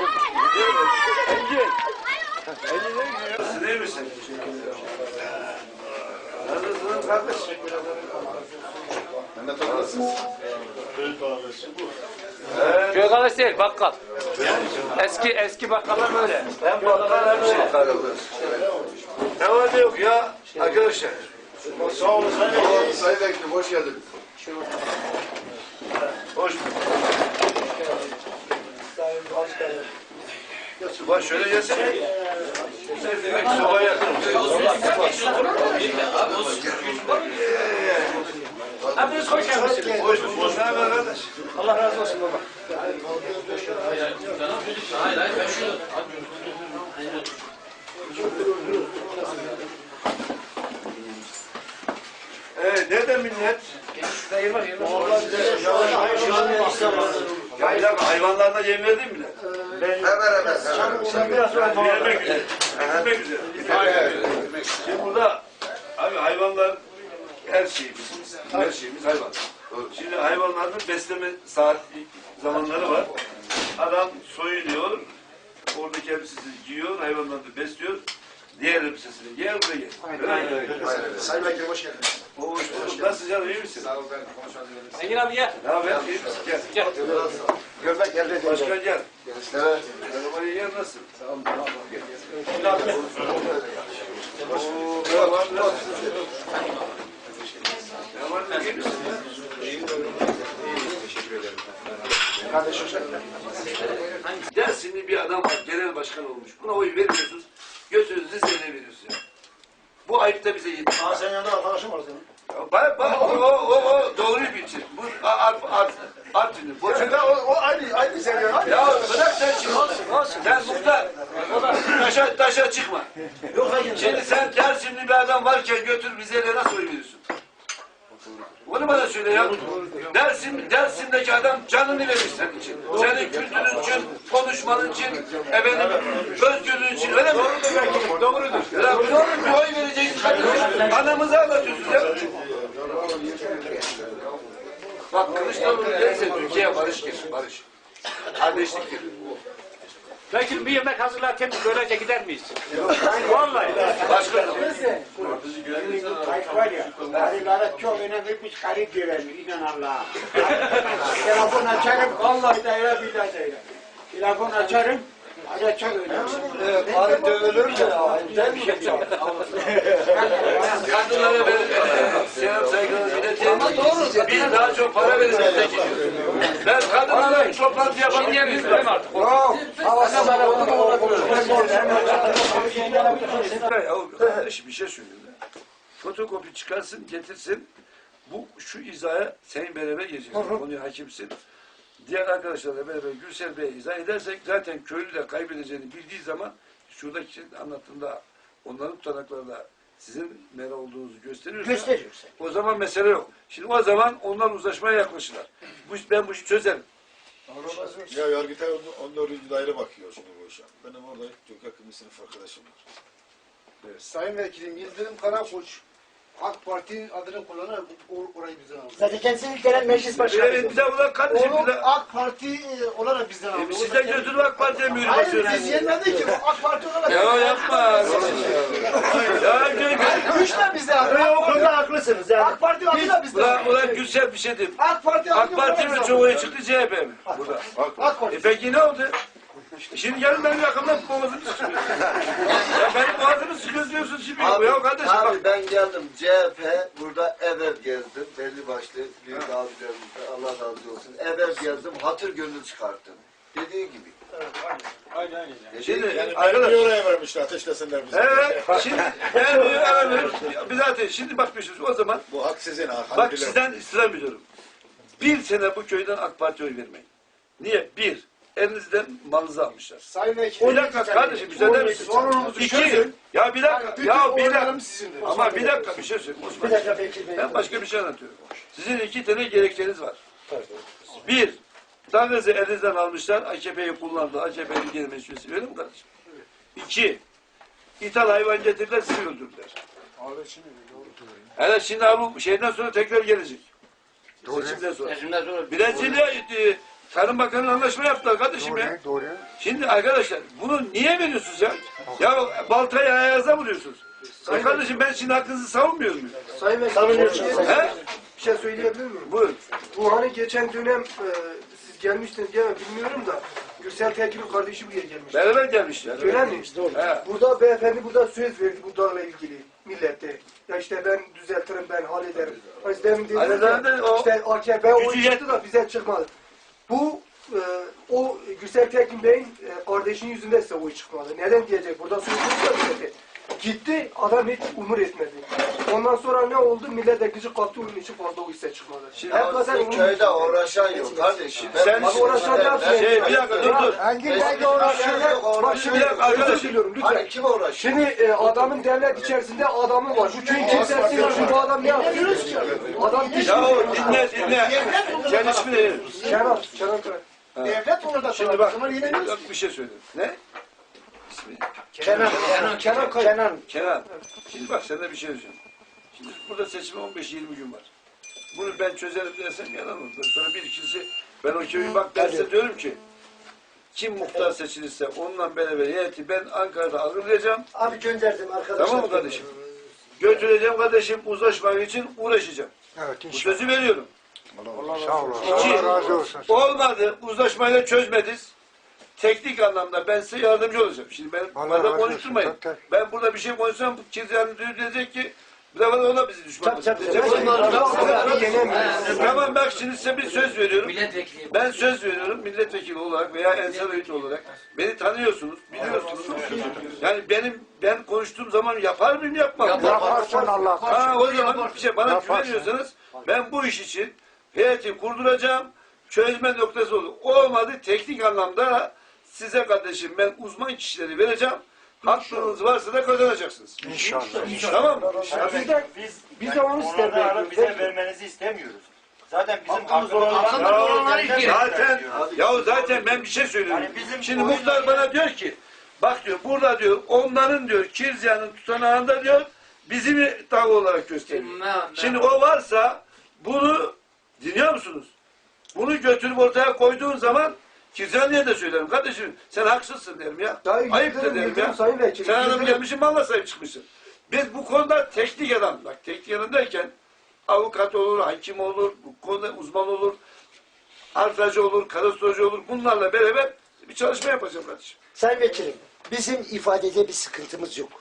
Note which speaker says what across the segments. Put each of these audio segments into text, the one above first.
Speaker 1: Yok.
Speaker 2: Engin. Engin ne gidiyor? Nasılsın iyi misin? Nasılsın kardeş?
Speaker 1: Mehmet abi nasılsınız?
Speaker 3: Köy kahvesi değil, bakkal. Eski eski bakkallar böyle.
Speaker 2: Ben bakkal her şey karıldı. Ne var ne yok ya arkadaşlar.
Speaker 1: Sağ olun Sayın Vekilim hoş geldiniz.
Speaker 2: Hoş bulduk. Bak şöyle gelsene. Sobaya yakın.
Speaker 3: Hepiniz hoş geldiniz.
Speaker 2: Hoş bulduk. Ne haber kardeş?
Speaker 3: Allah razı olsun baba.
Speaker 2: Ee, nerede millet?
Speaker 3: Yılmaz, Yılmaz.
Speaker 2: Ya bir dakika hayvanlarına yem verdin mi?
Speaker 1: Hemen hemen.
Speaker 2: Biraz sonra yemek üzere. Yemek. Şimdi burada abi hayvanlar her şeyimiz, her şeyimiz hayvan. Şimdi hayvanların besleme saat zamanları var. Adam soyunuyor, oradaki elbisesini giyiyor, hayvanlarını besliyor. Diğer elbisesini giyer ve yer. Aynen.
Speaker 1: Sayın Vekilim hoş geldiniz.
Speaker 2: Hoş bulduk. Nasılsın canım, iyi misin?
Speaker 1: Sağ olun ben konuşalım.
Speaker 3: Engin abi gel.
Speaker 2: Ne haber, iyi misin? Gel.
Speaker 3: Gel.
Speaker 1: Görmek elde edin.
Speaker 2: Başkan gel.
Speaker 1: Evet.
Speaker 2: Arabayı gel, nasılsın? Oo, merhaba, nasılsın? Ne var, iyi misin?
Speaker 1: Kardeş hoş geldin.
Speaker 2: Dersimli bir adam var, genel başkan olmuş. Buna oy vermiyorsunuz, götünüzü ya. Bu ayıp da bize yetiyor.
Speaker 1: Aa senin yanında arkadaşım var senin.
Speaker 2: Bak, bak, o, o, o, doğru şey. Bu art, art, Artvin'i. Bu
Speaker 1: Çünkü o, o aynı aynı seviyor.
Speaker 2: Ya bırak sen şimdi. Sen muhtar. Taşa, taşa çıkma. Şimdi sen Dersimli bir adam varken götür Rize'ye nasıl oy Onu bana söyle ya. Dersim, Dersim'deki adam canını verir senin için. Senin kültürün için, konuşmanın için, efendim, özgürlüğün için. Öyle mi? Doğrudur. Doğrudur. Ya, doğru bir oy vereceksiniz. Anamızı anlatıyorsunuz ya. Bak Kılıçdaroğlu gelirse Türkiye'ye barış gelir, barış. Kardeşlik gelir.
Speaker 3: Belki bir yemek hazırlarken böylece gider miyiz? Vallahi.
Speaker 2: Başka zaman.
Speaker 4: Kayıt var ya, arılara çok önemli bir kayıt görevli, inan Allah'a. Telefon açarım, vallahi da öyle billahi de. Telefon açarım, ara çok önemli.
Speaker 1: Arı dövülür mü ya?
Speaker 4: Güzel bir şey yok.
Speaker 2: Kadınlara ben selam saygılarımı iletiyorum. Biz daha çok para veririz bizdeki. Ben kadınlara toplantı yapalım.
Speaker 3: Şimdiye biz değil mi artık?
Speaker 2: Ya kardeşim bir şey söyleyeyim. de. Fotokopi çıkarsın, getirsin. Bu şu izaya senin beraber geleceğiz. Konuya hakimsin. Diğer arkadaşlarla beraber Gülsel Bey'e izah edersek zaten köylü de kaybedeceğini bildiği zaman şuradaki şey anlattığında onların tutanaklarında sizin mera olduğunuzu gösteriyorsa
Speaker 4: Gösteriyorsa.
Speaker 2: o zaman mesele yok. Şimdi o zaman onlar uzlaşmaya yaklaşırlar. Bu, iş- ben bu işi çözerim.
Speaker 5: Ya Yargıtay 14. daire bakıyor şimdi bu işe. Benim orada çok yakın bir sınıf arkadaşım var.
Speaker 1: Sayın Vekilim Yıldırım Karakoç AK Parti adını kullanarak or- orayı bizden aldı.
Speaker 4: Zaten kendisi ilk gelen meclis
Speaker 2: Evet, bize ulan kardeşim
Speaker 1: Onu
Speaker 2: bize...
Speaker 1: AK Parti e, olarak bizden aldı.
Speaker 2: E, sizden götürüp AK Parti'ye mühür
Speaker 1: Hayır
Speaker 2: basıyorsunuz.
Speaker 1: biz yenmedik ki. O AK Parti olarak
Speaker 2: Ya yapma. ya gel.
Speaker 1: Güçle bizden aldı. AK Parti
Speaker 4: haklısınız yani.
Speaker 1: AK Parti adıyla bizden
Speaker 2: Ulan,
Speaker 1: aldı.
Speaker 2: ulan Gülsel bir şey diyeyim.
Speaker 1: AK Parti
Speaker 2: AK
Speaker 1: adıyla
Speaker 2: Parti
Speaker 1: bizden
Speaker 2: mi
Speaker 1: aldı.
Speaker 2: çoğu çıktı CHP mi? Burada.
Speaker 1: AK Parti.
Speaker 2: E peki ne oldu? Şimdi gelin benim yakamdan boğazımı sıkıyorsun. ya benim boğazımı sıkıyorsun diyorsun şimdi.
Speaker 6: Abi,
Speaker 2: ya kardeşim bak.
Speaker 6: abi ben geldim CHP burada ev gezdim belli başlı büyük abilerimizle Allah razı olsun ev gezdim hatır gönül çıkarttım dediği gibi.
Speaker 2: Şimdi
Speaker 5: Yani beni
Speaker 2: arkadaş.
Speaker 5: bir oraya vermişler ateşlesinler bizi.
Speaker 2: Evet. Şimdi ara veriyorum. Bir zaten şimdi bakmışız o zaman.
Speaker 5: Bu hak sizin ha.
Speaker 2: Bak sizden istirham ediyorum. Bir sene bu köyden AK Parti oy vermeyin. Niye? Bir, elinizden malınızı almışlar.
Speaker 1: Sayın Vekilim.
Speaker 2: Bir dakika kardeşim müsaade misin?
Speaker 1: Sorunumuzu
Speaker 2: İki.
Speaker 1: çözün.
Speaker 2: Ya bir dakika.
Speaker 1: Bütün
Speaker 2: Ya bir dakika.
Speaker 1: sizindir.
Speaker 2: Ama bir dakika bir şey söyleyeyim. Osman.
Speaker 7: Bir dakika Bekir Bey.
Speaker 2: Ben başka bir şey anlatıyorum. Sizin iki tane gerekçeniz var. Bir, Dağız'ı elinizden almışlar, AKP'yi kullandı, AKP'nin geri meclisi öyle mi kardeşim? İki, ithal hayvan getirdiler, sizi öldürdüler. Evet şimdi bu şeyden sonra tekrar gelecek. Seçimden sonra.
Speaker 3: Seçimden sonra
Speaker 2: Brezilya Tarım Bakanı anlaşma yaptılar kardeşim ya.
Speaker 7: Doğru.
Speaker 2: Şimdi arkadaşlar bunu niye veriyorsunuz ya? Ya baltayı ayaza vuruyorsunuz. Ya kardeşim ben şimdi hakkınızı savunmuyor muyum?
Speaker 8: Sayın Vekilim,
Speaker 7: Savunuyorsunuz.
Speaker 2: He?
Speaker 8: bir şey söyleyebilir miyim?
Speaker 2: Buyurun.
Speaker 8: Bu hani geçen dönem e, siz gelmiştiniz diye bilmiyorum da Gürsel Tekin'in kardeşi buraya gelmiş.
Speaker 2: Beraber gelmişler.
Speaker 8: Öyle mi?
Speaker 2: He.
Speaker 8: Burada beyefendi burada söz verdi bu dağla ilgili millete. Ya işte ben düzeltirim, ben hallederim. Hani demin dediniz
Speaker 2: Hallederim de
Speaker 8: ya,
Speaker 2: o
Speaker 8: işte AKP
Speaker 2: gücü
Speaker 8: çıktı da bize çıkmadı. Bu e, o Gürsel Tekin Bey'in e, kardeşinin yüzünden size oy çıkmadı. Neden diyecek? Burada millete. Gitti, adam hiç umur etmedi. Ondan sonra ne oldu? Millet de gıcık kaptı, onun için fazla oy size çıkmadı.
Speaker 2: Şimdi
Speaker 8: Hep mesela onun-
Speaker 6: köyde uğraşan yok kardeşim.
Speaker 2: Sen-
Speaker 8: Abi uğraşacağız
Speaker 6: Ben-
Speaker 2: Şey bir dakika dur dur.
Speaker 7: Hangi
Speaker 6: Ben-
Speaker 7: bölge uğraşıyor?
Speaker 8: Bak şimdi
Speaker 2: Bir dakika
Speaker 8: diliyorum lütfen.
Speaker 6: Hani kim uğraşıyor?
Speaker 8: Şimdi e, adamın devlet içerisinde adamı var. Bu köyün kimsesi yok. Şimdi bu adam ne yapıyor? Adam diş
Speaker 2: Ya o dinle dinle. Sen ismi ne?
Speaker 8: Kenan, Kenan Kaya.
Speaker 1: Devlet orada
Speaker 2: Şimdi bak. Yok bir şey söyleyeyim. Ne? İsmi.
Speaker 7: Kenan. Kenan.
Speaker 8: Kenan Kaya.
Speaker 7: Kenan.
Speaker 2: Kenan. Şimdi bak sana bir şey söyleyeceğim. Şimdi burada seçime 15-20 gün var. Bunu ben çözerim dersem yalan olur. Sonra bir ikisi ben o köyü bak ben size diyorum ki kim muhtar seçilirse onunla beraber heyeti ben Ankara'da ağırlayacağım.
Speaker 7: Abi gönderdim arkadaşlar.
Speaker 2: Tamam mı kardeşim? Götüreceğim kardeşim uzlaşmak için uğraşacağım.
Speaker 7: Evet
Speaker 2: Bu
Speaker 7: inşallah.
Speaker 2: sözü veriyorum.
Speaker 7: Sağ olun.
Speaker 2: İki.
Speaker 7: Allah razı olsun.
Speaker 2: Olmadı. Uzlaşmayla çözmediniz. Teknik anlamda ben size yardımcı olacağım. Şimdi ben
Speaker 7: Allah olsun.
Speaker 2: konuşturmayın.
Speaker 7: Tabii, tabii.
Speaker 2: Ben burada bir şey konuşsam kimse diyecek ki bu da o da bizi düşman
Speaker 8: yenemeyiz.
Speaker 2: Tamam bak şimdi size bir söz veriyorum.
Speaker 3: milletvekili.
Speaker 2: Ben söz veriyorum milletvekili olarak veya Ensar Öğüt olarak. Beni tanıyorsunuz, biliyorsunuz. Yani benim ben konuştuğum zaman yapar mıyım yapmam mı?
Speaker 7: Yaparsın Allah.
Speaker 2: Ha o zaman bir şey bana güveniyorsanız ben bu iş için heyeti kurduracağım. Çözme noktası olur. Olmadı teknik anlamda size kardeşim ben uzman kişileri vereceğim. Hakkınız varsa da kazanacaksınız.
Speaker 7: İnşallah.
Speaker 2: Tamam mı?
Speaker 8: Biz de, biz de onu
Speaker 9: alıp bize vermenizi istemiyoruz. Zaten bizim
Speaker 6: Hakkımız
Speaker 9: hakkımız
Speaker 6: olan-
Speaker 9: olan
Speaker 3: olanları
Speaker 2: Zaten ya zaten ben bir şey söylüyorum.
Speaker 9: Yani bizim
Speaker 2: Şimdi muhtar bana diyor ki bak diyor burada diyor onların diyor Kirzyan'ın tutanağında diyor bizim dağ olarak gösteriyor. Şimdi o varsa bunu dinliyor musunuz? Bunu götürüp ortaya koyduğun zaman Kirzyanlı'ya da söylerim. Kardeşim sen haksızsın derim ya.
Speaker 8: Dayı,
Speaker 2: Ayıp da derim ya.
Speaker 8: Sayın Vekilim,
Speaker 2: Sen adam gelmişsin malla sahip çıkmışsın. Biz bu konuda teknik adam, bak teknik adam derken avukat olur, hakim olur, bu konuda uzman olur, harfacı olur, kadastrocı olur. Bunlarla beraber bir çalışma yapacağım kardeşim.
Speaker 7: Sayın Vekilim, bizim ifadede bir sıkıntımız yok.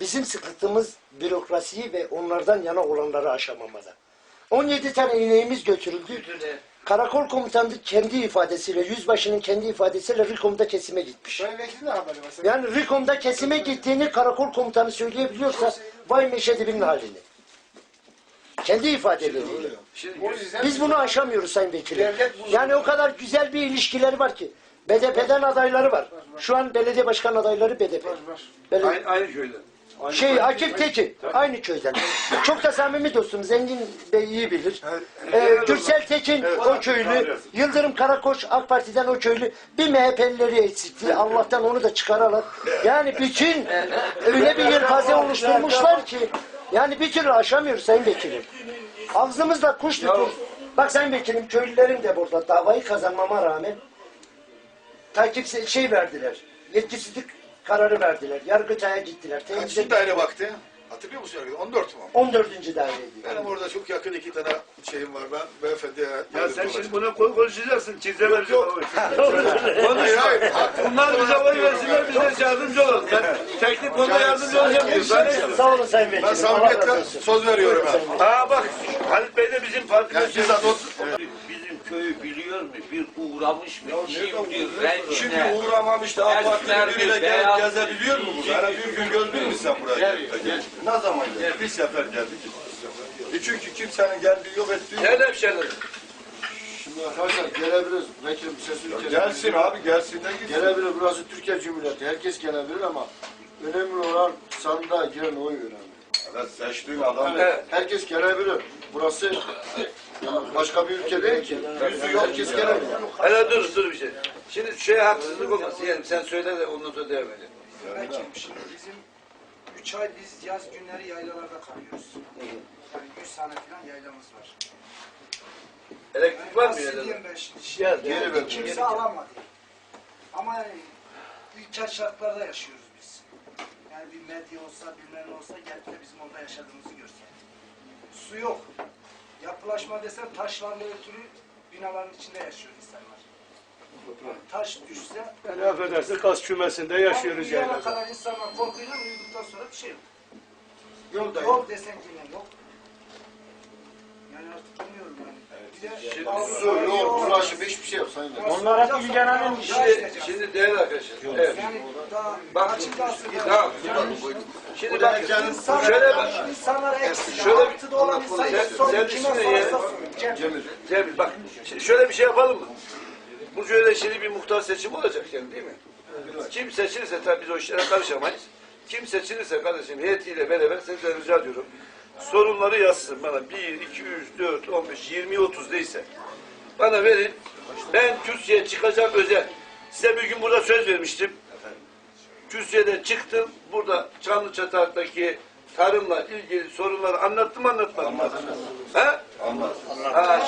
Speaker 7: Bizim sıkıntımız bürokrasiyi ve onlardan yana olanları aşamamada. 17 tane ineğimiz götürüldü. Karakol komutanı kendi ifadesiyle, yüzbaşının kendi ifadesiyle Rikom'da kesime gitmiş.
Speaker 1: Sayın Vekilim ne haberi var?
Speaker 7: Yani Rikom'da kesime gittiğini karakol komutanı söyleyebiliyorsa vay meşedibinin halini. Kendi ifadeleriyle. Biz bunu aşamıyoruz Sayın Vekilim. Yani o kadar güzel bir ilişkileri var ki. BDP'den adayları var. Şu an belediye başkan adayları BDP. Belediye-
Speaker 2: aynı, aynı köyden. Aynı
Speaker 7: Şey. Akif Tekin aynı köyden. Çok da samimi dostum. Zengin Bey iyi bilir. Ee. Gürsel Tekin o köylü. Yıldırım Karakoç AK Parti'den o köylü. Bir MHP'lileri eksikti. Allah'tan onu da çıkaralım. Yani bütün öyle bir yelpaze oluşturmuşlar ki yani bir türlü aşamıyoruz Sayın Vekilim. Ağzımızda kuş tutuyor. Bak Sayın Vekilim köylülerin de burada davayı kazanmama rağmen takip şey verdiler. Yetkisizlik kararı verdiler. Yargıtay'a gittiler.
Speaker 5: Kaçıncı
Speaker 7: Temizlik
Speaker 5: daire baktı? Hatırlıyor musun? 14 mu?
Speaker 7: 14. daireydi.
Speaker 5: Benim orada çok yakın iki tane şeyim var. Ben beyefendiye...
Speaker 2: Ya sen şimdi buna koy konuşacaksın. Çizemem.
Speaker 5: Yok.
Speaker 2: Konuşma. Bunlar bize oy versinler, bize yardımcı olun. Ben teknik konuda yardımcı olacağım diyor. Ben?
Speaker 7: Sağ olun Sayın Vekilim.
Speaker 5: Ben
Speaker 7: Allah razı
Speaker 5: samimiyetle
Speaker 7: olsun.
Speaker 5: söz veriyorum ben.
Speaker 2: Aa bak Halit Bey de bizim partimiz.
Speaker 5: Yani bizzat o...
Speaker 10: Köyü biliyor mu? Bir uğramış mı? Kimdir?
Speaker 5: Şimdi
Speaker 10: Rencide.
Speaker 5: uğramamış da AK Parti'nin
Speaker 10: Erkekler
Speaker 5: biriyle
Speaker 10: bir
Speaker 5: gelip gezebiliyor mu bu? Yani bir gün gördün mü sen buraya? Ne zaman geldi? Bir sefer geldik. E çünkü kimsenin geldiği yok ettiği yok.
Speaker 2: Nerede hemşehrilerim?
Speaker 11: Şimdi arkadaşlar gelebiliriz. Vekilim sesi
Speaker 5: Ya
Speaker 11: ülkesi.
Speaker 5: gelsin abi gelsin de gitsin.
Speaker 11: Gelebilir. Burası Türkiye Cumhuriyeti. Herkes gelebilir ama önemli olan sandığa giren oy önemli.
Speaker 5: Evet, seçtiğin adam.
Speaker 11: Evet. Herkes gelebilir. Burası başka bir ülke değil ki. Yüzü yok herkes gelebilir.
Speaker 2: Hele dur dur bir şey. Şimdi şeye haksızlık olmasın. Yani sen söyle de ondan sonra devam edelim.
Speaker 1: Belki şimdi bizim 3 ay biz yaz günleri yaylalarda kalıyoruz. Yani 100 tane falan yaylamız var.
Speaker 2: Elektrik var mı
Speaker 1: Nasıl diyeyim ben şimdi?
Speaker 11: Geri ver.
Speaker 1: Kimse alamadı. Ama yani ülke şartlarda yaşıyoruz biz. Yani bir medya olsa, bilmem ne olsa gelip de bizim orada yaşadığımızı görse. Su yok. Yapılaşma desen taşlarla ötürü binaların içinde yaşıyor insanlar. Yani taş düşse
Speaker 3: Yani affedersin gaz kümesinde yaşıyoruz
Speaker 1: yani.
Speaker 3: yaylada.
Speaker 1: kadar insanlar korkuyla uyuduktan sonra bir şey yok.
Speaker 11: Yol da yok.
Speaker 1: Yol desen yine yok. Yani artık bilmiyorum yani. Bir
Speaker 11: Su yok, ulaşım hiçbir şey yok sayın.
Speaker 8: Onlar hep ilgilenen
Speaker 2: Şimdi, şimdi değerli arkadaşlar. Evet.
Speaker 1: Yani daha
Speaker 2: Bak
Speaker 1: açık aslında.
Speaker 2: Tamam. Şimdi bak şöyle bak.
Speaker 1: İnsanlar eksik.
Speaker 2: Şöyle-
Speaker 1: Altıda olan insan
Speaker 2: Sen-
Speaker 1: son
Speaker 2: sen
Speaker 1: kime sorarsa sorun.
Speaker 11: Cemil.
Speaker 2: Cemil bak. Şimdi şöyle bir şey yapalım mı? Bu şöyle şimdi bir muhtar seçimi olacak yani değil mi? Kim seçilirse tabii biz o işlere karışamayız. Kim seçilirse kardeşim heyetiyle beraber sizden rica ediyorum. Sorunları yazsın bana. 1, 2, 3, 4, 15, 20, 30 neyse. Bana verin. Ben Türkiye'ye çıkacağım özel. Size bir gün burada söz vermiştim. Kürsüye'den çıktım. Burada Çamlıçatak'taki tarımla ilgili sorunları anlattım anlatmadım mı? He?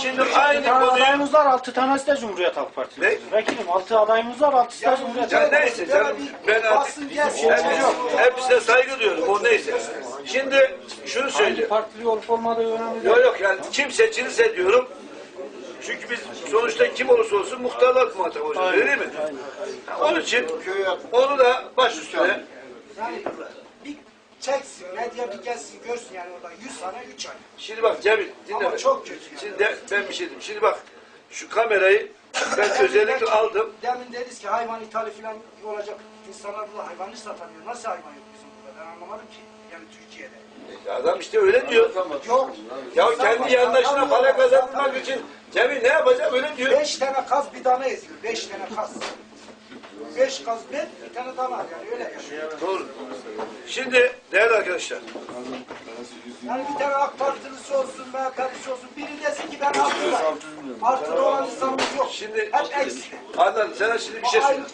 Speaker 2: Şimdi aynı konuyu
Speaker 8: adayımız var, altı tanesi de Cumhuriyet Halk Partisi.
Speaker 2: Ne?
Speaker 8: Vekilim, altı adayımız var, altısı da Cumhuriyet
Speaker 2: ya
Speaker 8: Halk Partisi.
Speaker 2: neyse canım ben artık hepsine, hepsine saygı duyuyorum o neyse. Şimdi şunu söyleyeyim.
Speaker 8: Partili olup olmadığı önemli değil.
Speaker 2: Yok yok yani kim seçilirse diyorum. Çünkü biz sonuçta kim olursa olsun muhtarlar muhatap olacağız öyle değil mi? Ha, Onun için onu da baş üstüne
Speaker 1: çeksin, medya bir gelsin görsün yani orada 100 tane 3 ay.
Speaker 2: Şimdi bak Cemil dinle.
Speaker 1: Ama
Speaker 2: beni.
Speaker 1: çok kötü yani.
Speaker 2: Şimdi de, ben bir şey diyeyim. Şimdi bak şu kamerayı ben özellikle aldım.
Speaker 1: Demin dediniz ki hayvan ithali falan olacak. İnsanlar burada hayvanı satamıyor. Nasıl hayvan yok bizim burada? Ben anlamadım ki. Yani Türkiye'de.
Speaker 2: Adam işte öyle diyor.
Speaker 1: Yok.
Speaker 2: Ya kendi yandaşına para kazanmak için Cemil ne yapacak öyle diyor.
Speaker 1: Beş tane kaz bir dana eziyor. Beş tane kaz. Beş kaz ben bir tane dana yani öyle yaşıyor.
Speaker 2: Doğru. Şimdi değerli arkadaşlar.
Speaker 1: Yani bir tane AK Partilisi olsun, MHP'lisi olsun. Biri desin ki ben haklılar. Artıda olan insanımız yok.
Speaker 2: Şimdi
Speaker 1: Hep eksik.
Speaker 2: Adnan sana şimdi bir şey söyleyeyim.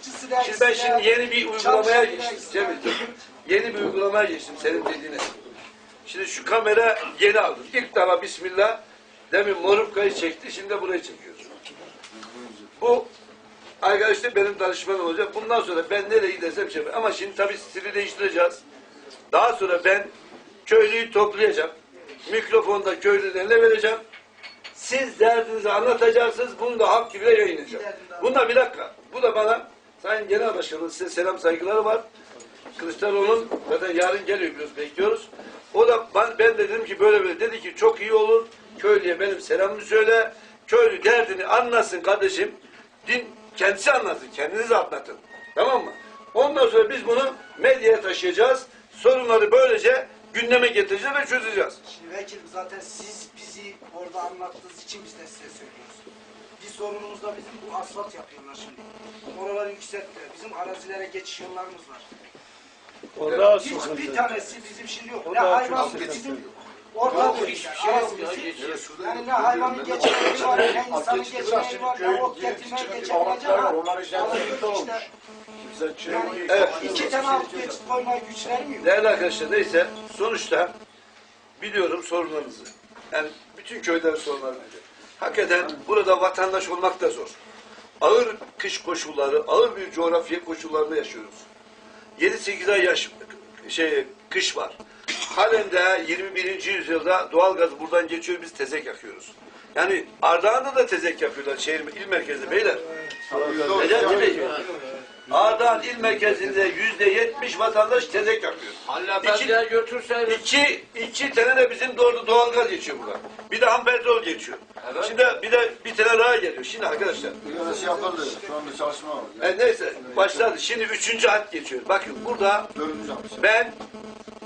Speaker 2: Şimdi ben şimdi yeni bir uygulamaya geçtim. Cemil. Yeni bir uygulamaya geçtim senin dediğine. Şimdi şu kamera yeni aldım. İlk defa Bismillah demin Morukka'yı çekti. Şimdi de burayı çekiyoruz. Bu arkadaşlar benim danışmanım olacak. Bundan sonra ben nereye gidersem şey Ama şimdi tabii stili değiştireceğiz. Daha sonra ben köylüyü toplayacağım. Mikrofonu da köylülerine vereceğim. Siz derdinizi anlatacaksınız. Bunu da halk gibi yayınlayacağım. Bunda bir dakika. Bu da bana Sayın Genel Başkanım size selam saygıları var. Kılıçdaroğlu'nun zaten yarın geliyor biliyoruz bekliyoruz. O da ben, ben de dedim ki böyle böyle dedi ki çok iyi olur. Köylüye benim selamımı söyle. Köylü derdini anlasın kardeşim. Din kendisi anlatsın. Kendiniz anlatın. Tamam mı? Ondan sonra biz bunu medyaya taşıyacağız. Sorunları böylece gündeme getireceğiz ve çözeceğiz.
Speaker 1: Şimdi vekilim zaten siz bizi orada anlattığınız için biz de size söylüyoruz. Bir sorunumuz da bizim bu asfalt yapıyorlar şimdi. Oraları yükselttiler. Bizim arazilere geçiş yollarımız var.
Speaker 3: Orada
Speaker 1: Hiç
Speaker 3: sıkıntı.
Speaker 1: bir tanesi bizim şimdi yok. Ne
Speaker 3: daha çok
Speaker 1: hayvan
Speaker 3: sıkıntı.
Speaker 1: bizim ortada
Speaker 2: Hiçbir şey yok ya.
Speaker 1: Yani ne hayvanın geçmeyi var, ne insanın geçmeyi var, ne ot getirmeye geçemeyecek ama işte yani
Speaker 2: Evet.
Speaker 1: iki tane alt geçit koymaya güçlenmiyor.
Speaker 2: Değerli arkadaşlar neyse sonuçta biliyorum sorunlarınızı. Yani bütün köylerin biliyorum. Hakikaten burada vatandaş olmak da zor. Ağır kış koşulları, ağır bir coğrafya koşullarında yaşıyoruz. 7-8 ay yaş, şey, kış var. Halen de 21. yüzyılda doğalgaz buradan geçiyor biz tezek yakıyoruz. Yani Ardahan'da da tezek yapıyorlar şehir il merkezinde beyler. Necati Bey. Ardahan il merkezinde yüzde yetmiş vatandaş tezek yapıyor. İki,
Speaker 10: götürseydin.
Speaker 2: iki, iki tane de bizim doğru doğalgaz geçiyor burada. Bir de ham petrol geçiyor. Şimdi bir de bir tane daha geliyor. Şimdi arkadaşlar
Speaker 11: Uyarısı yapıldı. Şu anda çalışma var.
Speaker 2: e, neyse başladı. Şimdi üçüncü hat geçiyor. Bakın burada
Speaker 11: Dördüncü
Speaker 2: ben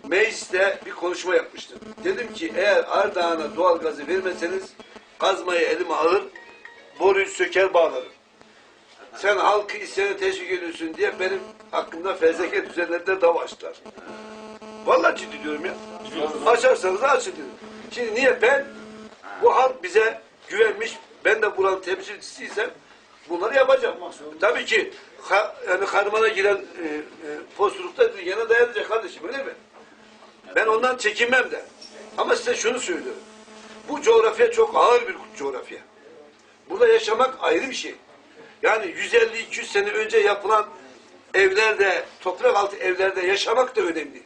Speaker 2: mecliste bir konuşma yapmıştım. Dedim ki eğer Ardahan'a doğalgazı vermezseniz kazmayı elime alır boruyu söker bağlarım. Sen halkı isyana teşvik ediyorsun diye benim hakkımda fezleke düzenlerde dava açtılar. Vallahi ciddi diyorum ya. Açarsanız açın diyorum. Şimdi niye ben bu halk bize güvenmiş, ben de buranın temsilcisiysem bunları yapacağım. Tabii ki ha, yani harmana giren e, e, posturlukta yana dayanacak kardeşim öyle mi? Ben ondan çekinmem de. Ama size şunu söylüyorum. Bu coğrafya çok ağır bir coğrafya. Burada yaşamak ayrı bir şey. Yani 150-200 sene önce yapılan evlerde, toprak altı evlerde yaşamak da önemli.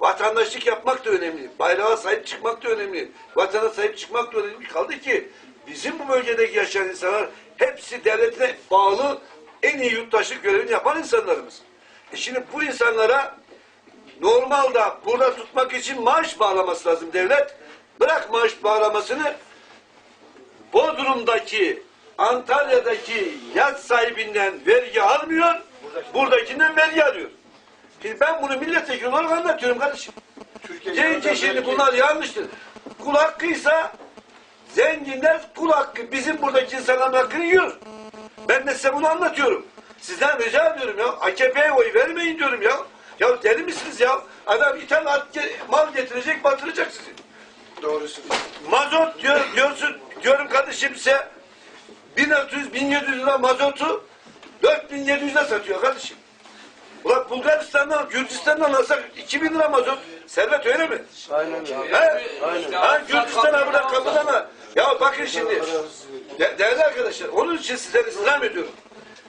Speaker 2: Vatandaşlık yapmak da önemli. Bayrağa sahip çıkmak da önemli. Vatana sahip çıkmak da önemli. Kaldı ki bizim bu bölgedeki yaşayan insanlar hepsi devletine bağlı en iyi yurttaşlık görevini yapan insanlarımız. E şimdi bu insanlara normalde burada tutmak için maaş bağlaması lazım devlet. Bırak maaş bağlamasını Bodrum'daki Antalya'daki yat sahibinden vergi almıyor, buradakinden vergi alıyor. Şimdi ben bunu milletvekili olarak anlatıyorum kardeşim. Deyince şimdi bunlar yanlıştır. Kul hakkıysa zenginler kul hakkı bizim buradaki insanların hakkını yiyor. Ben de size bunu anlatıyorum. Sizden rica ediyorum ya. AKP'ye oy vermeyin diyorum ya. Ya deli misiniz ya? Adam ithal mal getirecek batıracak sizi.
Speaker 11: Doğrusu.
Speaker 2: Mazot diyor, diyorsun, diyorum kardeşim size 1600-1700 lira mazotu 4700'e satıyor kardeşim. Ulan Bulgaristan'dan, Gürcistan'dan alsak 2000 lira mazot. Servet öyle mi? Aynen He? Aynen. Ha, Gürcistan'a burada kapıda mı? Ya bakın şimdi. De, değerli arkadaşlar, onun için sizden istirham ediyorum.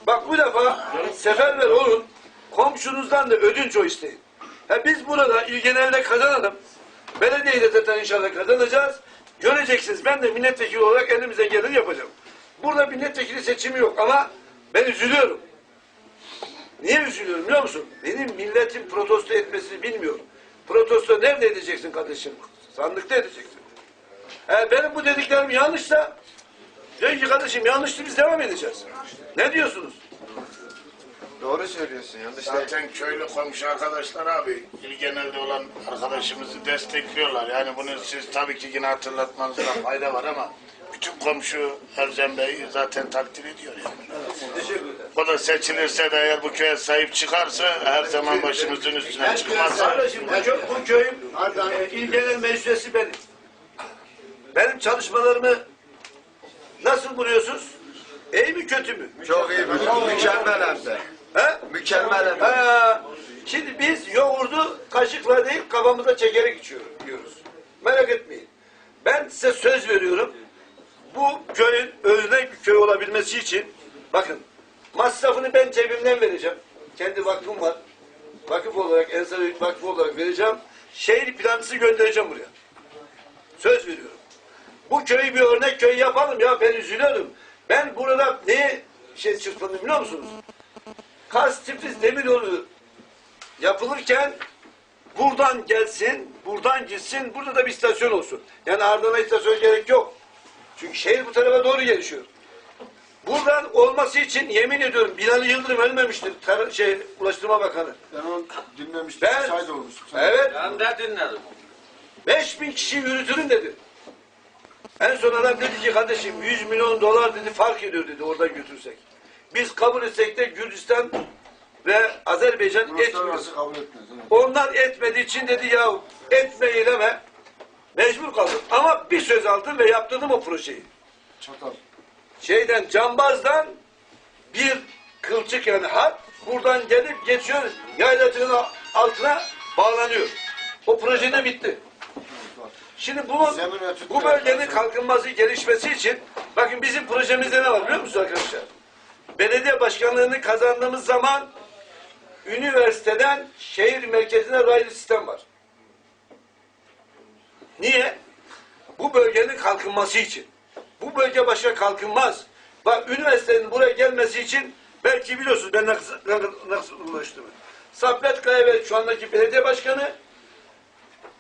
Speaker 2: Bak bu defa seferber olun, komşunuzdan da ödünç o isteyin. Ha, biz burada il genelde kazanalım. Belediyeyi de zaten inşallah kazanacağız. Göreceksiniz ben de milletvekili olarak elimizden geleni yapacağım. Burada milletvekili seçimi yok ama ben üzülüyorum. Niye üzülüyorum biliyor musun? Benim milletin protesto etmesini bilmiyorum. Protesto nerede edeceksin kardeşim? Sandıkta edeceksin. Eğer benim bu dediklerim yanlışsa diyor ki kardeşim yanlıştı biz devam edeceğiz. Ne diyorsunuz?
Speaker 11: Doğru söylüyorsun. Yanlış değil.
Speaker 12: Zaten köylü komşu arkadaşlar abi il genelde olan arkadaşımızı destekliyorlar. Yani bunu siz tabii ki yine hatırlatmanızda fayda var ama bütün komşu Ercan Bey zaten takdir ediyor yani.
Speaker 2: Teşekkür ederim.
Speaker 12: O da seçilirse de eğer bu köye sahip çıkarsa her zaman başımızın üstüne çıkmaz.
Speaker 2: Kardeşim bu, kö bu köyün e, il genel meclisi benim. Benim çalışmalarımı nasıl buluyorsunuz? İyi mi kötü mü?
Speaker 6: Çok iyi, mükemmel hem de.
Speaker 2: He?
Speaker 6: Mükemmel.
Speaker 2: Ha, şimdi biz yoğurdu kaşıkla değil kafamıza çekerek içiyoruz diyoruz. Merak etmeyin. Ben size söz veriyorum. Bu köyün örnek bir köy olabilmesi için bakın masrafını ben cebimden vereceğim. Kendi vakfım var. Vakıf olarak, Ensar Vakfı olarak vereceğim. Şehir plancısı göndereceğim buraya. Söz veriyorum. Bu köyü bir örnek köy yapalım ya ben üzülüyorum. Ben burada neye şey çırpındım biliyor musunuz? Kars Tiflis Demiryolu yapılırken buradan gelsin, buradan gitsin, burada da bir istasyon olsun. Yani ardına istasyon gerek yok. Çünkü şehir bu tarafa doğru gelişiyor. Buradan olması için yemin ediyorum Binali Yıldırım ölmemiştir. Tar- şey, Ulaştırma Bakanı.
Speaker 5: Ben onu dinlemiştim.
Speaker 2: Ben-
Speaker 5: Şahit olmuştum. Sen-
Speaker 2: Evet.
Speaker 10: Ben de dinledim.
Speaker 2: 5000 kişi yürütürüm dedi. En son adam dedi ki kardeşim 100 milyon dolar dedi fark ediyor dedi oradan götürsek. Biz kabul etsek de Gürcistan ve Azerbaycan etmiyor.
Speaker 5: Kabul etmez. evet.
Speaker 2: Onlar etmediği için dedi ya etme eyleme mecbur kaldım. Ama bir söz aldım ve yaptırdım o projeyi.
Speaker 5: Çatal.
Speaker 2: Şeyden Cambaz'dan bir kılçık yani hat buradan gelip geçiyor yaylacının altına bağlanıyor. O proje de bitti. Şimdi bunun, bu bölgenin kalkınması, gelişmesi için bakın bizim projemizde ne var biliyor musunuz arkadaşlar? Belediye başkanlığını kazandığımız zaman üniversiteden şehir merkezine raylı sistem var. Niye? Bu bölgenin kalkınması için. Bu bölge başka kalkınmaz. Bak üniversitenin buraya gelmesi için belki biliyorsunuz ben nasıl, ulaştığımı. Saffet Kaya Bey şu andaki belediye başkanı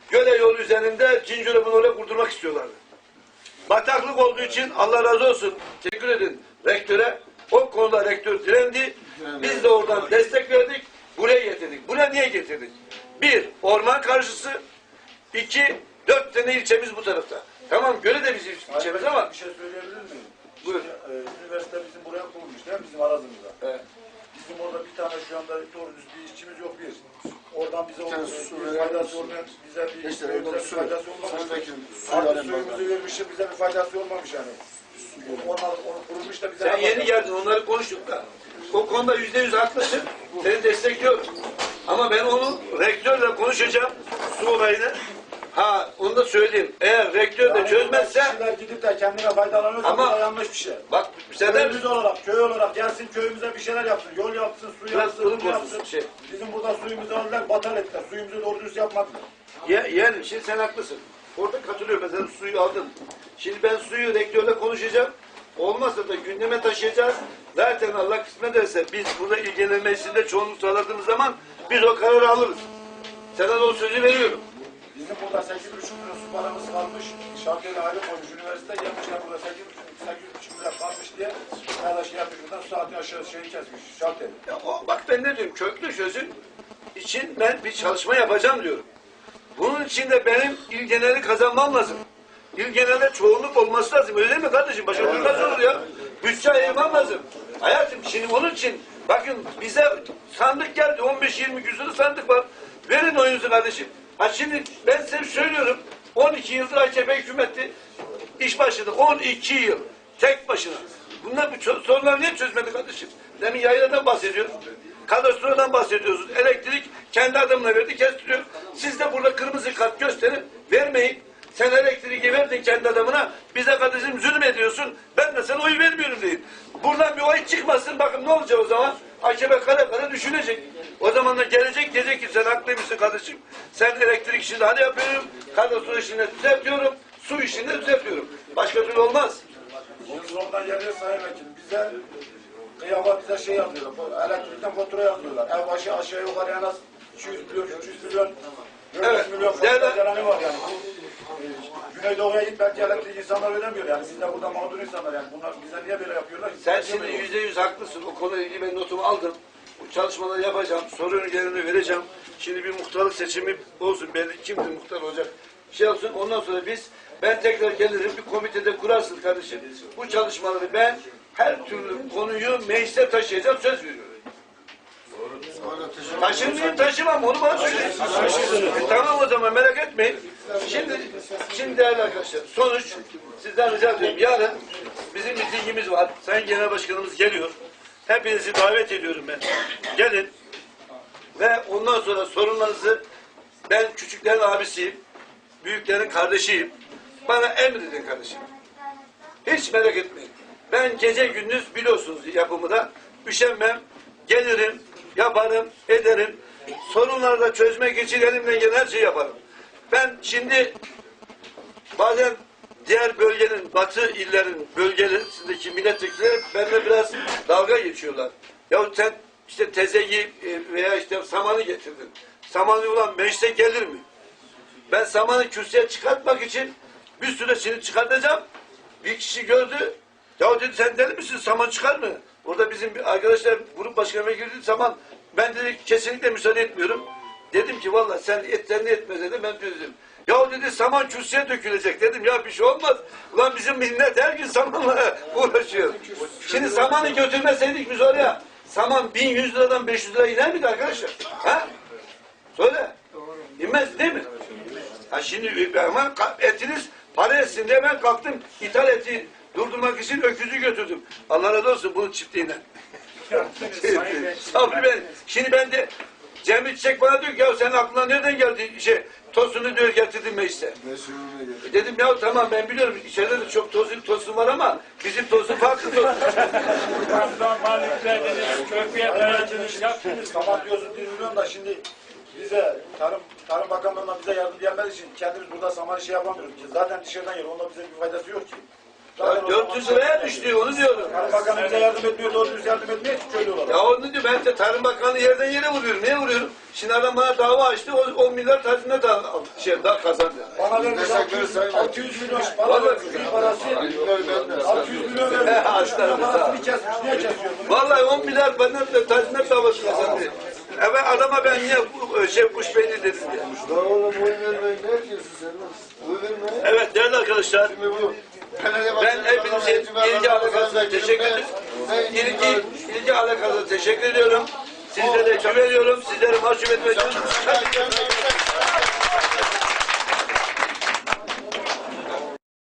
Speaker 2: Göle yolu üzerinde Cincir'i bunu oraya kurdurmak istiyorlardı. Bataklık olduğu için Allah razı olsun. Teşekkür edin rektöre. O konuda rektör direndi. Biz de oradan destek verdik. Buraya getirdik. Buraya niye getirdik? Bir, orman karşısı. iki dört tane ilçemiz bu tarafta. Tamam göle de bizim ilçemiz ama
Speaker 5: Bir şey söyleyebilir miyim?
Speaker 2: Buyur.
Speaker 11: Ee, üniversite bizim buraya kurulmuş değil mi? Bizim arazımıza.
Speaker 2: Evet.
Speaker 11: Bizim orada bir tane şu anda doğru düz bir işçimiz yok bir. Oradan bize
Speaker 5: tane
Speaker 11: bir
Speaker 5: su
Speaker 11: bir
Speaker 5: verir
Speaker 11: faydası olmayan, bize bir,
Speaker 5: Gençler,
Speaker 11: bize
Speaker 5: oradan
Speaker 11: bir
Speaker 5: su
Speaker 11: faydası olmamış.
Speaker 5: Sayın Vekilim, su bana.
Speaker 11: suyumuzu vermişim, bize bir faydası olmamış yani. Onlar, onu kurulmuş da bize...
Speaker 2: Sen yeni geldin onları konuştuk da. O konuda yüzde yüz haklısın. Seni destekliyorum. Ama ben onu rektörle konuşacağım. Su olayını. Ha onu da söyleyeyim. Eğer rektör de
Speaker 11: Yani
Speaker 2: çözmezse
Speaker 11: Kişiler gidip de kendine faydalanıyorsa
Speaker 2: Ama-
Speaker 11: bu da yanlış bir şey.
Speaker 2: bak Sedat
Speaker 11: Köyümüz olarak, köy olarak gelsin köyümüze bir şeyler yapsın. Yol yapsın, su
Speaker 2: Biraz
Speaker 11: yapsın, su yapsın.
Speaker 2: şey.
Speaker 11: Bizim burada suyumuzu aldılar, batal ettiler. Suyumuzu doğru düz yapmadılar.
Speaker 2: Ye, yeğenim şimdi sen haklısın. Orada katılıyorum. Mesela suyu aldın. Şimdi ben suyu rektörle konuşacağım. Olmazsa da gündeme taşıyacağız. Zaten Allah kısmet ederse biz burada il genel meclisinde çoğunluk sağladığımız zaman biz o kararı alırız. Sana da o sözü veriyorum.
Speaker 11: Bizim burada 8,5 lira su paramız kalmış. Şarkıyla ayrı koymuş. Üniversite gelmişler burada 8,5 8,5 lira kalmış diye arkadaş yapmış. Buradan saati aşağı şeyi kesmiş. Şarkıyla.
Speaker 2: Ya o, bak ben ne diyorum? Köklü çözüm için ben bir çalışma yapacağım diyorum. Bunun için de benim il geneli kazanmam lazım. İl genelde çoğunluk olması lazım. Öyle değil mi kardeşim? Başka türlü nasıl olur ya? Bütçe ayırmam lazım. Hayatım şimdi onun için bakın bize sandık geldi. 15-20 küsur sandık var. Verin oyunuzu kardeşim. Ha şimdi ben size söylüyorum. 12 yıldır AKP hükümeti iş başladı. 12 yıl. Tek başına. Bunlar bu sorunları niye çözmedi kardeşim? Demin yayladan bahsediyoruz. Kadastrodan bahsediyoruz. Elektrik kendi adamına verdi kestiriyor. Siz de burada kırmızı kart gösterin. Vermeyin. Sen elektriği verdin kendi adamına. Bize kardeşim zulüm ediyorsun. Ben de sana oy vermiyorum deyin. Buradan bir oy çıkmasın. Bakın ne olacak o zaman? AKP kare kare düşünecek. O zaman da gelecek diyecek ki sen haklıymışsın kardeşim. Sen elektrik işini hadi yapıyorum. Kadastro işini düzeltiyorum. Su işini düzeltiyorum. Başka türlü olmaz.
Speaker 11: Biz oradan geliyor Sayın Vekilim. Bize kıyama bize şey yapıyorlar. Elektrikten fatura yapıyorlar. Ev başı aşağı yukarı en az 200 milyon, 300 milyon, 400
Speaker 2: Evet.
Speaker 11: milyon
Speaker 2: Değerli-
Speaker 11: geleni var yani. E, Güneydoğu'ya git belki elektrik insanlar ödemiyor yani. Biz de burada mağdur insanlar yani. Bunlar bize niye böyle yapıyorlar?
Speaker 2: Sen şimdi yüzde yüz haklısın. O konuyla ilgili ben notumu aldım. Bu çalışmaları yapacağım. Soru önergelerini vereceğim. Şimdi bir muhtarlık seçimi olsun. Belli kimdir muhtar olacak. Şey olsun. Ondan sonra biz ben tekrar gelirim. Bir komitede kurarsın kardeşim. Bu çalışmaları ben her türlü konuyu meclise taşıyacağım. Söz veriyorum. Taşınmayayım taşımam onu bana söyleyin. E, tamam o zaman merak etmeyin. Şimdi, şimdi değerli arkadaşlar sonuç sizden rica ediyorum. Yarın bizim mitingimiz var. Sayın Genel Başkanımız geliyor. Hepinizi davet ediyorum ben. Gelin ve ondan sonra sorunlarınızı ben küçüklerin abisiyim. Büyüklerin kardeşiyim. Bana emredin kardeşim. Hiç merak etmeyin. Ben gece gündüz biliyorsunuz yapımı da üşenmem. Gelirim, yaparım, ederim. Sorunları da çözmek için elimden gelen her şeyi yaparım. Ben şimdi bazen diğer bölgenin, batı illerin bölgelerindeki milletvekilleri benimle biraz dalga geçiyorlar. Ya sen işte tezeyi e, veya işte samanı getirdin. Samanı ulan meclise gelir mi? Ben samanı kürsüye çıkartmak için bir süresini çıkartacağım. Bir kişi gördü. Ya dedi sen deli misin? Saman çıkar mı? Orada bizim arkadaşlar grup başkanına girdi saman. Ben dedi kesinlikle müsaade etmiyorum. Dedim ki valla sen et de etmez dedim ben dedim. Ya dedi saman kürsüye dökülecek dedim ya bir şey olmaz. Ulan bizim millet her gün samanla uğraşıyor. Şimdi samanı götürmeseydik biz oraya saman 1100 liradan 500 lira iner miydi arkadaşlar? Ha? Söyle. İnmez değil mi? Ha şimdi ama ka- etiniz para etsin diye ben kalktım ithal eti durdurmak için öküzü götürdüm. Allah razı olsun bunun çiftliğinden. Sabri ben, şimdi ben de Cemil Çiçek bana diyor ki ya senin aklına nereden geldi şey tosunu diyor getirdin meclise. E Dedim ya tamam ben biliyorum içeride de çok tosun, tosun var ama bizim tosun farklı tosun.
Speaker 3: Buradan malik verdiniz, köprüye dayandınız, yaptınız.
Speaker 11: Tamam diyorsun 1 milyon da şimdi bize Tarım Tarım Bakanlığı'na bize yardım gelmediği için kendimiz burada saman şey yapamıyoruz. Zaten dışarıdan geliyor. Onda bize bir faydası yok ki.
Speaker 2: Ya
Speaker 11: o
Speaker 2: 400
Speaker 11: zaman-
Speaker 2: liraya düştü onu diyorum.
Speaker 11: Tarım Bakanı bize yardım etmiyor, doğru düz yardım etmiyor ki köylü olarak.
Speaker 2: Ya onu diyor ben de Tarım Bakanlığı yerden yere vuruyorum. Niye vuruyorum? Şimdi adam bana dava açtı. O 10 milyar tazminat da aldı. Şey daha kazandı.
Speaker 11: Bana vermiş
Speaker 5: Destek
Speaker 11: 600,
Speaker 5: verirsen-
Speaker 11: 600 milyon para vermiş. Bir parası 600 milyon vermiş.
Speaker 2: Aslanım, sağ ol.
Speaker 11: Parasını kesmiş. Niye kesiyor bunu?
Speaker 2: Vallahi 10 milyar bana da tazminat davası kazandı. Evet adama ben niye e, şey kuş beyni dedim diye.
Speaker 5: Daha oğlum oy vermeyin ne yapıyorsun sen lan?
Speaker 2: Evet değerli arkadaşlar.
Speaker 5: Şimdi bu.
Speaker 2: Ben hepinize birinci alakasına teşekkür ederim. Birinci, birinci alakasına teşekkür ediyorum. Sizlere de güveniyorum. Sizleri mahcup etmek için.